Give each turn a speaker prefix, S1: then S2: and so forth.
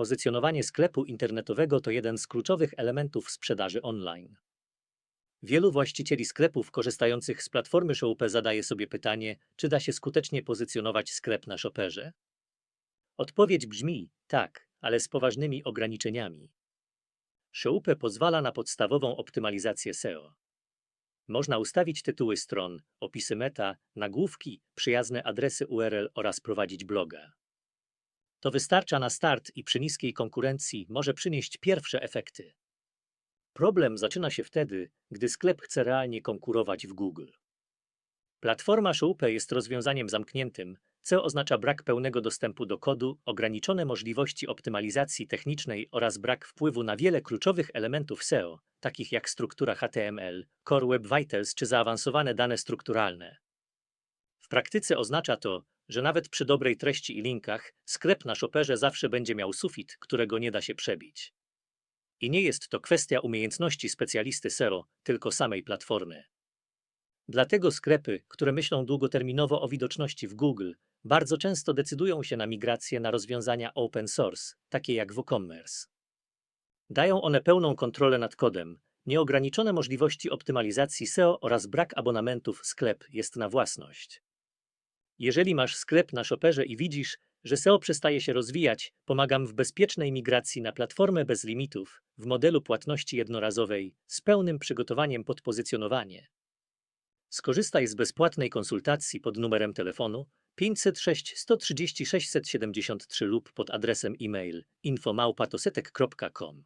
S1: Pozycjonowanie sklepu internetowego to jeden z kluczowych elementów sprzedaży online. Wielu właścicieli sklepów korzystających z platformy Shopee zadaje sobie pytanie, czy da się skutecznie pozycjonować sklep na Shopperze. Odpowiedź brzmi tak, ale z poważnymi ograniczeniami. Shopee pozwala na podstawową optymalizację SEO. Można ustawić tytuły stron, opisy meta, nagłówki, przyjazne adresy URL oraz prowadzić bloga. To wystarcza na start i przy niskiej konkurencji może przynieść pierwsze efekty. Problem zaczyna się wtedy, gdy sklep chce realnie konkurować w Google. Platforma Shopee jest rozwiązaniem zamkniętym, co oznacza brak pełnego dostępu do kodu, ograniczone możliwości optymalizacji technicznej oraz brak wpływu na wiele kluczowych elementów SEO, takich jak struktura HTML, Core Web Vitals czy zaawansowane dane strukturalne. W praktyce oznacza to, że nawet przy dobrej treści i linkach, sklep na Shopperze zawsze będzie miał sufit, którego nie da się przebić. I nie jest to kwestia umiejętności specjalisty SEO, tylko samej platformy. Dlatego sklepy, które myślą długoterminowo o widoczności w Google, bardzo często decydują się na migrację na rozwiązania open source, takie jak WooCommerce. Dają one pełną kontrolę nad kodem, nieograniczone możliwości optymalizacji SEO oraz brak abonamentów sklep jest na własność. Jeżeli masz sklep na Shopperze i widzisz, że SEO przestaje się rozwijać, pomagam w bezpiecznej migracji na platformę bez limitów, w modelu płatności jednorazowej, z pełnym przygotowaniem pod pozycjonowanie. Skorzystaj z bezpłatnej konsultacji pod numerem telefonu 506 130 673 lub pod adresem e-mail infomałpatosetek.com.